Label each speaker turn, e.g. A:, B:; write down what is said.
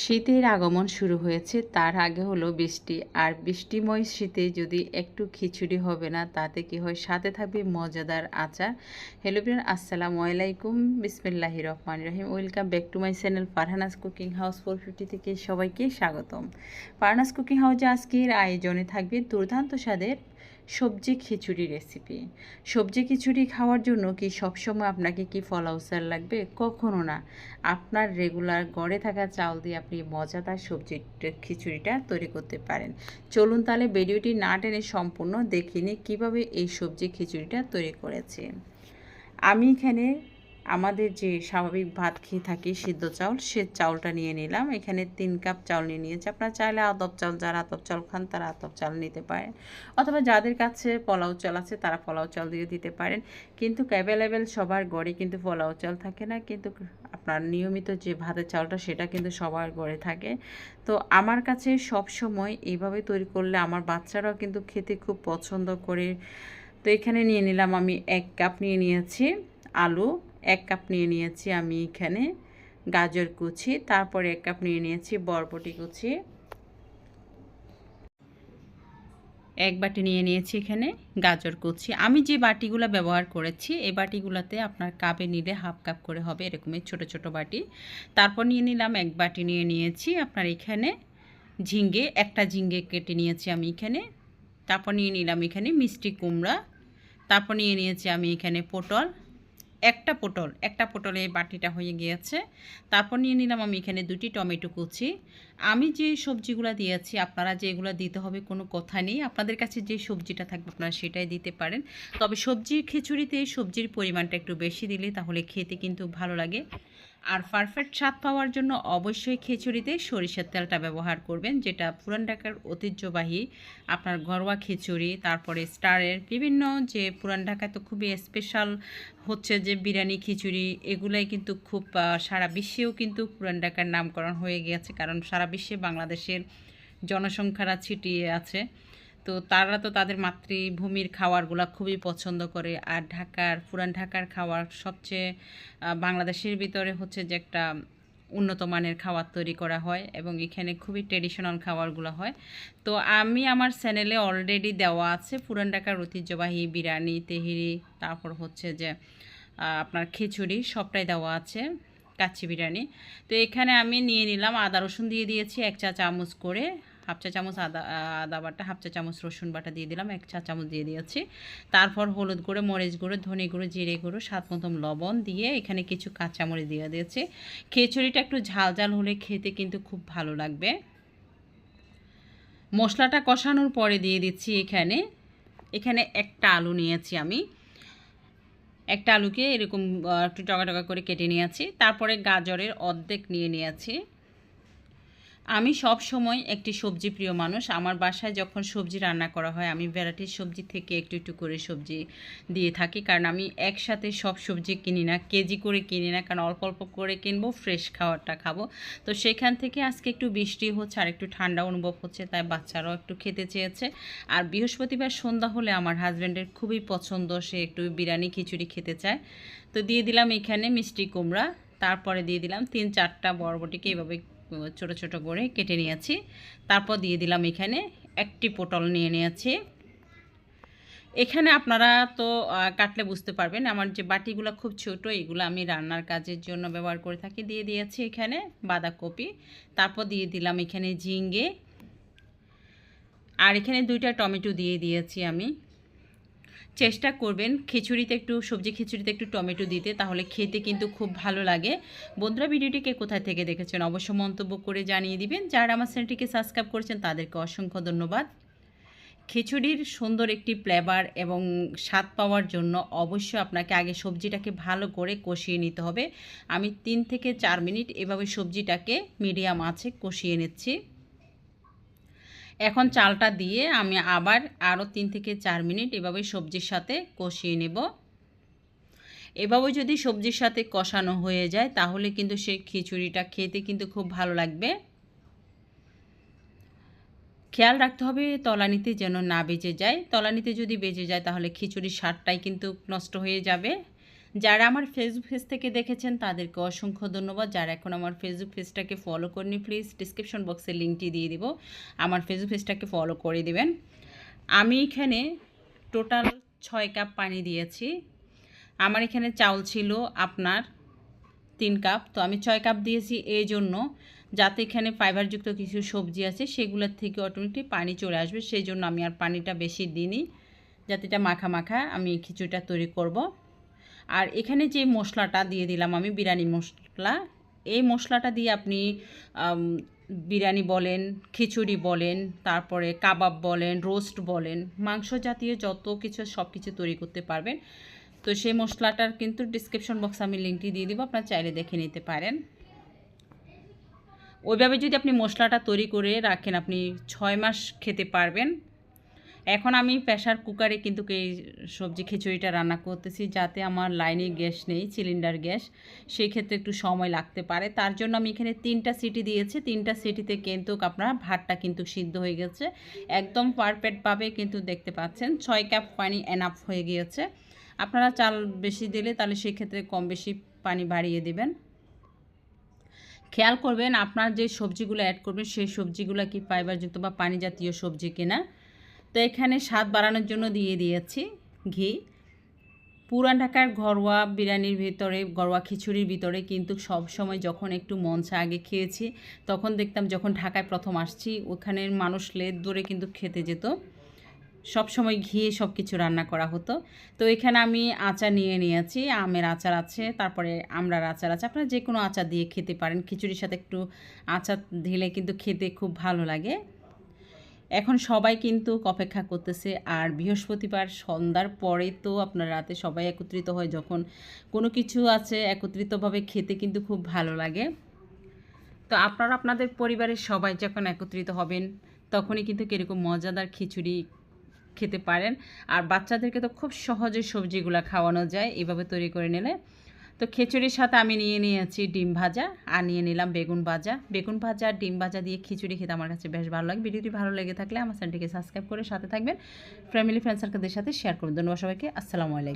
A: শীতের আগমন শুরু হয়েছে, তার আগে হলো বৃষ্টি। আর বৃষ্টিময় শীতে যদি একটু খিচুড়ি হবে না, তাতে কি হয়? সাথে থাকবে মজাদার আচার। হ্যালো ব্রিয়ান আসসালামু আলাইকুম। বিসমিল্লাহি রহমান রহিম। Welcome back to my channel Farhana's cooking house four fifty থেকে সবাইকে স্বাগতম। ফারহানাস কুকিং হাউসে আজকের আয়োজনে থাকবে দুর্দান্ত স্বাদের সবজি খিচুড়ি রেসিপি সবজি খিচুড়ি খাওয়ার জন্য কি সবসময় আপনাকে কি ফলাউসার লাগবে? কখনো না। আপনার রেগুলার গড়ে থাকা চাল দিয়ে আপনি মজাদার সবজি খিচুড়িটা তৈরি করতে পারেন। চলুন তাহলে ভিডিওটি না টেনে সম্পূর্ণ দেখিনি কীভাবে এই সবজি খিচুড়িটা তৈরি করেছে। আমি এখানে আমাদের যে স্বাভাবিক ভাত খেয়ে থাকি সিদ্ধ চাউল, সে চাউলটা নিয়ে নিলাম। এখানে তিন কাপ চাউল নিয়ে নিয়েছি। আপনারা চাইলে আতপ চাউল, যারা আতপ চাউল খান, তারা আতপ চাউল নিতে পারেন। অথবা যাদের কাছে পোলাও চাল আছে, তারা পোলাও চাল দিয়ে দিতে পারেন। কিন্তু অ্যাভেলেবেল সবার গড়ে কিন্তু পোলাও চাল থাকে না। কিন্তু আপনার নিয়মিত যে ভাতের চালটা, সেটা কিন্তু সবার গড়ে থাকে। তো আমার কাছে সব সময় এইভাবে তৈরি করলে আমার বাচ্চারাও কিন্তু খেতে খুব পছন্দ করে। তো এখানে নিয়ে নিলাম আমি এক কাপ নিয়ে নিয়েছি আলু। এক কাপ নিয়ে নিয়েছি আমি এখানে গাজর কুচি, তারপরে এক কাপ নিয়ে নিয়েছি বরবটি কুচি। এক বাটি নিয়ে নিয়েছি এখানে গাজর কুচি। আমি যে বাটিগুলো ব্যবহার করেছি এই বাটিগুলোতে আপনার কাপে নিলে হাফ কাপ করে হবে এরকমই ছোট ছোট বাটি। তারপর নিয়ে নিলাম এক বাটি নিয়ে নিয়েছি আপনার এখানে ঝিঙ্গে একটা ঝিঙ্গে কেটে নিয়েছি আমি এখানে। তারপর নিয়ে নিলাম এখানে মিষ্টি কুমড়া। তারপর নিয়ে নিয়েছি আমি এখানে পটল। একটা পটল, একটা পটলে বাটিটা হয়ে গিয়েছে। তারপর নিয়ে নিলাম আমি এখানে দুটি টমেটো কুচি। আমি যে সবজিগুলো দিয়েছি, আপনারা যেগুলো দিতে হবে কোনো কথা নেই। আপনাদের কাছে যে সবজিটা থাকবে আপনারা সেটাই দিতে পারেন। তবে সবজি খিচুড়িতে সবজির পরিমাণটা একটু বেশি দিলে তাহলে খেতে কিন্তু ভালো লাগে। আর পারফেক্ট স্বাদ পাওয়ার জন্য অবশ্যই খিচুড়িতে সরিষার তেলটা ব্যবহার করবেন, যেটা পুরান ঢাকার ঐতিহ্যবাহী আপনার ঘরোয়া খিচুড়ি, তারপরে স্টারের বিভিন্ন যে পুরান ঢাকায় তো খুবই স্পেশাল হচ্ছে যে বিরিয়ানি, খিচুড়ি, এগুলাই কিন্তু খুব সারা বিশ্বেও কিন্তু পুরান ঢাকার নামকরণ হয়ে গিয়েছে, কারণ সারা বিশ্বে বাংলাদেশের জনসংখ্যারা ছিটিয়ে আছে। তো তারা তো তাদের মাতৃভূমির খাবারগুলো খুবই পছন্দ করে। আর ঢাকার, পুরান ঢাকার খাবার সবচেয়ে বাংলাদেশের ভিতরে হচ্ছে যে একটা উন্নত মানের খাবার তৈরি করা হয় এবং এখানে খুবই ট্রেডিশনাল খাবারগুলো হয়। তো আমি আমার চ্যানেলে অলরেডি দেওয়া আছে পুরান ঢাকার ঐতিহ্যবাহী বিরিয়ানি, তেহেরি, তারপর হচ্ছে যে আপনার খিচুড়ি সবটাই দেওয়া আছে, কাচ্চি বিরিয়ানি। তো এখানে আমি নিয়ে নিলাম, আদা রসুন দিয়ে দিয়েছি, এক চা চামচ করে। হাফ চা চামচ আদা আদা বাটা, হাফ চা চামচ রসুন বাটা দিয়ে দিলাম, এক চা চামচ দিয়ে দিয়েছি। তারপর হলুদ গুঁড়ো, মরিচ গুঁড়ো, ধনে গুঁড়ো, জিরে গুঁড়ো, স্বাদ মতন লবণ দিয়ে এখানে কিছু কাঁচামরিচ দিয়ে দিয়েছি। খিচুড়িটা একটু ঝাল ঝাল হলে খেতে কিন্তু খুব ভালো লাগবে। মশলাটা কষানোর পরে দিয়ে দিচ্ছি এখানে। এখানে একটা আলু নিয়েছি আমি। একটা আলুকে এরকম একটু টকা টকা করে কেটে নিয়েছি। তারপরে গাজরের অর্ধেক নিয়ে নিয়েছি। আমি সব সময় একটি সবজি প্রিয় মানুষ। আমার বাসায় যখন সবজি রান্না করা হয়, আমি ভ্যারাইটির সবজি থেকে একটু একটু করে সবজি দিয়ে থাকি। কারণ আমি একসাথে সব সবজি কিনি না, কেজি করে কিনি না, কারণ অল্প অল্প করে কিনবো, ফ্রেশ খাবারটা খাব। তো সেখান থেকে আজকে একটু বৃষ্টি হচ্ছে আর একটু ঠান্ডা অনুভব হচ্ছে, তাই বাচ্চারাও একটু খেতে চেয়েছে। আর বৃহস্পতিবার সন্ধ্যা হলে আমার হাজব্যান্ডের খুবই পছন্দ, সে একটু বিরিয়ানি, খিচুড়ি খেতে চায়। তো দিয়ে দিলাম এখানে মিষ্টি কুমড়া, তারপরে দিয়ে দিলাম তিন চারটা বরবটিকে এভাবে ছোট ছোট করে কেটে নিয়েছি। তারপর দিয়ে দিলাম এখানে একটি পটল নিয়ে নিয়েছি। এখানে আপনারা তো কাটলে বুঝতে পারবেন, আমার যে বাটিগুলো খুব ছোট, এগুলো আমি রান্নার কাজের জন্য ব্যবহার করে থাকি। দিয়ে দিয়েছি এখানে বাঁধাকপি। তারপর দিয়ে দিলাম এখানে ঝিঙ্গে আর এখানে দুইটা টমেটো দিয়ে দিয়েছি আমি। চেষ্টা করবেন খিচুড়িতে একটু, সবজি খিচুড়িতে একটু টমেটো দিতে, তাহলে খেতে কিন্তু খুব ভালো লাগে। বন্ধুরা ভিডিওটিকে কোথায় থেকে দেখেছেন অবশ্য মন্তব্য করে জানিয়ে দিবেন। যারা আমার চ্যানেলটিকে সাবস্ক্রাইব করেছেন, তাদেরকে অসংখ্য ধন্যবাদ। খিচুড়ির সুন্দর একটি ফ্লেভার এবং স্বাদ পাওয়ার জন্য অবশ্যই আপনাকে আগে সবজিটাকে ভালো করে কষিয়ে নিতে হবে। আমি তিন থেকে চার মিনিট এভাবে সবজিটাকে মিডিয়াম আছে কষিয়ে নিচ্ছি। এখন চালটা দিয়ে আমি আবার আরও তিন থেকে চার মিনিট এভাবে সবজির সাথে কষিয়ে নেব। এভাবে যদি সবজির সাথে কষানো হয়ে যায়, তাহলে কিন্তু সেই খিচুড়িটা খেতে কিন্তু খুব ভালো লাগবে। খেয়াল রাখতে হবে তলানিতে যেন না বেজে যায়। তলানিতে যদি বেজে যায়, তাহলে খিচুড়ির স্বাদটাই কিন্তু নষ্ট হয়ে যাবে। যারা আমার ফেসবুক পেজ থেকে দেখেছেন, তাদেরকে অসংখ্য ধন্যবাদ। যারা এখন আমার ফেসবুক পেজটাকে ফলো করেনি প্লিজ ডিসক্রিপশন বক্সে লিঙ্কটি দিয়ে দিব। আমার ফেসবুক পেজটাকে ফলো করে দিবেন। আমি এখানে টোটাল ছয় কাপ পানি দিয়েছি। আমার এখানে চাউল ছিল আপনার তিন কাপ তো আমি ছয় কাপ দিয়েছি এই জন্য, যাতে এখানে ফাইবারযুক্ত কিছু সবজি আছে, সেগুলোর থেকে অটোমেটিক পানি চলে আসবে। সেই জন্য আমি আর পানিটা বেশি দিইনি। যাতে এটা মাখা মাখা আমি খিচুড়িটা তৈরি করব। আর এখানে যে মশলাটা দিয়ে দিলাম আমি, বিরিয়ানি মশলা, এই মশলাটা দিয়ে আপনি বিরিয়ানি বলেন, খিচুড়ি বলেন, তারপরে কাবাব বলেন, রোস্ট বলেন, মাংস জাতীয় যত কিছু, সব কিছু তৈরি করতে পারবেন। তো সেই মশলাটার কিন্তু ডিসক্রিপশন বক্স আমি লিঙ্কটি দিয়ে দিব, আপনার চাইলে দেখে নিতে পারেন। ওইভাবে যদি আপনি মশলাটা তৈরি করে রাখেন, আপনি ছয় মাস খেতে পারবেন। এখন আমি প্রেশার কুকারে কিন্তু এই সবজি খিচুড়িটা রান্না করতেছি, যাতে আমার লাইনে গ্যাস নেই, সিলিন্ডার গ্যাস। সেই ক্ষেত্রে একটু সময় লাগতে পারে। তার জন্য আমি এখানে তিনটা সিটি দিয়েছি। তিনটা সিটিতে কিন্তু আপনার ভাতটা কিন্তু সিদ্ধ হয়ে গেছে। একদম পারফেক্টভাবে কিন্তু দেখতে পাচ্ছেন। ছয় কাপ পানি এনাফ হয়ে গিয়েছে। আপনারা চাল বেশি দিলে তাহলে সেই ক্ষেত্রে কম বেশি পানি বাড়িয়ে দেবেন। খেয়াল করবেন, আপনার যে সবজিগুলো অ্যাড করবেন, সেই সবজিগুলো কি ফাইবারযুক্ত বা পানি জাতীয় সবজি কিনা। তো এখানে স্বাদ বাড়ানোর জন্য দিয়ে দিয়েছি ঘি। পুরান ঢাকার ঘরোয়া বিরিয়ানির ভিতরে, ঘরোয়া খিচুড়ির ভিতরে কিন্তু সব সময় যখন একটু মঞ্চা আগে খেয়েছি, তখন দেখতাম যখন ঢাকায় প্রথম আসছি, ওখানের মানুষ লেদ ধরে কিন্তু খেতে যেত। সব সময় ঘিয়ে সব কিছু রান্না করা হতো। তো এখানে আমি আচার নিয়ে নিয়েছি, আমের আচার আছে, তারপরে আমড়ার আচার আছে। আপনারা যে কোনো আচার দিয়ে খেতে পারেন, খিচুড়ির সাথে একটু আচার দিলে কিন্তু খেতে খুব ভালো লাগে। এখন সবাই কিন্তু অপেক্ষা করতেছে আর বৃহস্পতিবার সন্ধ্যার পরে তো আপনার রাতে সবাই একত্রিত হয় যখন কোনো কিছু আছে একত্রিতভাবে খেতে কিন্তু খুব ভালো লাগে। তো আপনারা আপনাদের পরিবারের সবাই যখন একত্রিত হবেন তখনই কিন্তু কীরকম মজাদার খিচুড়ি খেতে পারেন। আর বাচ্চাদেরকে তো খুব সহজে সবজিগুলো খাওয়ানো যায়, এভাবে তৈরি করে নিলে। তো খিচুড়ির সাথে আমি নিয়ে নিয়েছি ডিম ভাজা আর নিয়ে নিলাম বেগুন ভাজা। বেগুন ভাজা আর ডিম ভাজা দিয়ে খিচুড়ি খেতে আমার কাছে বেশ ভালো লাগে। ভিডিওটি ভালো লেগে থাকলে আমার চ্যানেলটিকে সাবস্ক্রাইব করে সাথে থাকবেন। ফ্যামিলি ফ্রেন্ড সার্কেলদের সাথে শেয়ার করুন ধন্যবাদ সবাইকে। আসসালামু আলাইকুম।